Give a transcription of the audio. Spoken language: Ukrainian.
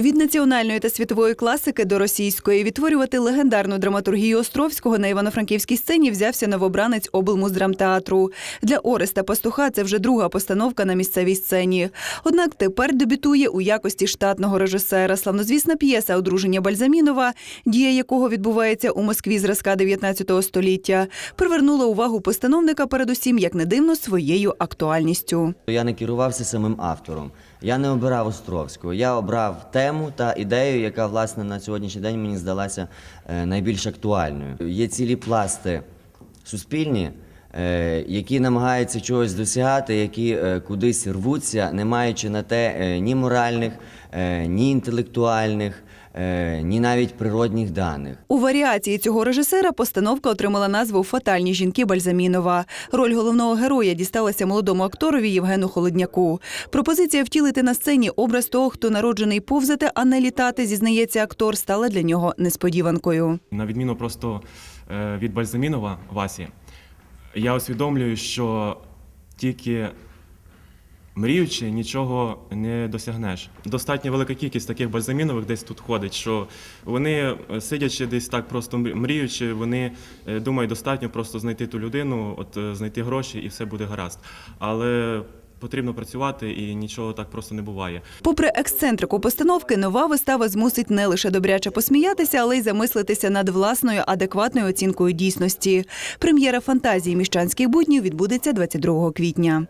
Від національної та світової класики до російської відтворювати легендарну драматургію Островського на івано-франківській сцені взявся новобранець облмуздрамтеатру. Для Ореста Пастуха це вже друга постановка на місцевій сцені. Однак тепер дебютує у якості штатного режисера. Славнозвісна п'єса Одруження Бальзамінова, дія якого відбувається у Москві зразка 19 століття, привернула увагу постановника передусім, як не дивно, своєю актуальністю. Я не керувався самим автором. Я не обирав Островського. Я обрав тему та ідею, яка власне на сьогоднішній день мені здалася е, найбільш актуальною. Є цілі пласти суспільні, які намагаються чогось досягати, які е, кудись рвуться, не маючи на те е, ні моральних, е, ні інтелектуальних, е, ні навіть природних даних. У варіації цього режисера постановка отримала назву Фатальні жінки Бальзамінова. Роль головного героя дісталася молодому акторові Євгену Холодняку. Пропозиція втілити на сцені образ того, хто народжений повзати, а не літати, зізнається актор, стала для нього несподіванкою. На відміну просто е, від Бальзамінова Васі, я усвідомлюю, що тільки мріючи, нічого не досягнеш. Достатньо велика кількість таких бальзамінових десь тут ходить, що вони, е, сидячи десь так, просто мрі- мріючи, вони е, думають, достатньо просто знайти ту людину, от е, знайти гроші і все буде гаразд. Але потрібно працювати і нічого так просто не буває. Попри ексцентрику постановки, нова вистава змусить не лише добряче посміятися, але й замислитися над власною адекватною оцінкою дійсності. Прем'єра фантазії міщанських буднів відбудеться 22 квітня.